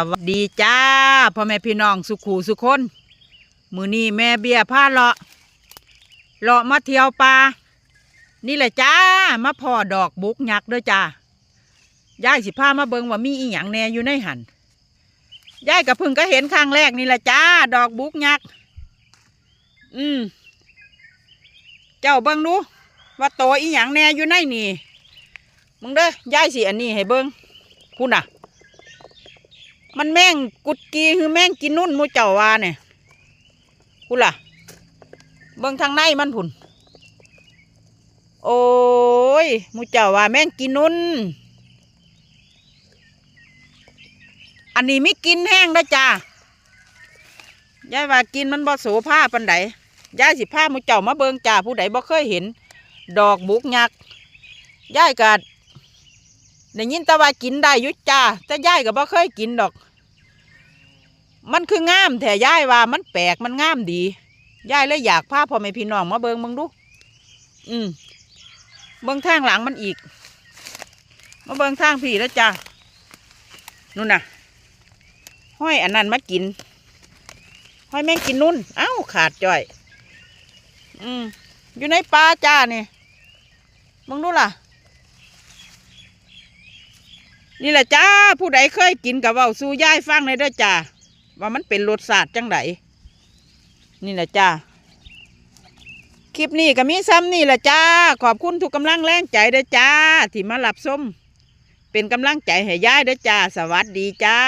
สวัสดีจ้าพ่อแม่พี่น้องสุขูสุคนมือนี้แม่เบียพาเลาะเลาะมาเที่ยวป่านี่แหละจ้ามาพอดอกบุกยักษ์ด้อจ้ายายสิพามาเบิงว่ามีอีหยังแน่อยู่ในหันยายกับพึ่งก็เห็นครั้งแรกนี่แหละจ้า ดอกบุกยักษ์อืมเจ้าเบิงดูว่าโตอีหยังแน่อยู่ในนี่มึงเด้อยายสิอันนี้ให้เบิงคุณน่ะ มันแม่งกุดกีคือแม่งกินนุ่นมูเจ้าวาเนี่ยกูล่ะ เบิ่งทางในมันผุนโอ้ยมูเจ้าวาแม่งกินนุ่น อันนี้ไม่กินแห้งนะจ้ายายว่ากินมันบ่โสผ้าปันไดยายสิผ้ามูเจ้ามาเบิ่งจ้าผู้ใดบ่เคยเห็น ดอกบุกยักษ์ยายกัด ได้ยินแต่ว่ากินได้ยุจ้าแต่ยายก็บ่เคยกินดอก มันคืองามแต่ยายว่ามันแปลกมันงามดีย่ายเลยอยากพาพ่อแม่พี่น้องมาเบิงมึงดู อืมเบิงทางหลังมันอีก มาเบิงทางพี่แล้วจ้านู่นน่ะ ห้อยอันนั้นมากิน ห้อยแม่งกินนุ่น เอ้าขาดจ่อย อืมอยู่ในป่าจ้านี่มึงดูล่ะ นี่แหละจ้า ผู้ใดเคยกินกับเว้าสู่ยายฟังเลยเด้อจ้าว่ามันเป็นรสชาติจังไดนี่แหละจ้าคลิปนี้ก็มีซ้ำนี่แหละจ้า ขอบคุณทุกกำลังแรงใจเด้อจ้า ที่มาหลับส้มเป็นกำลังใจให้ยายเด้อจ้า สวัสดีจ้า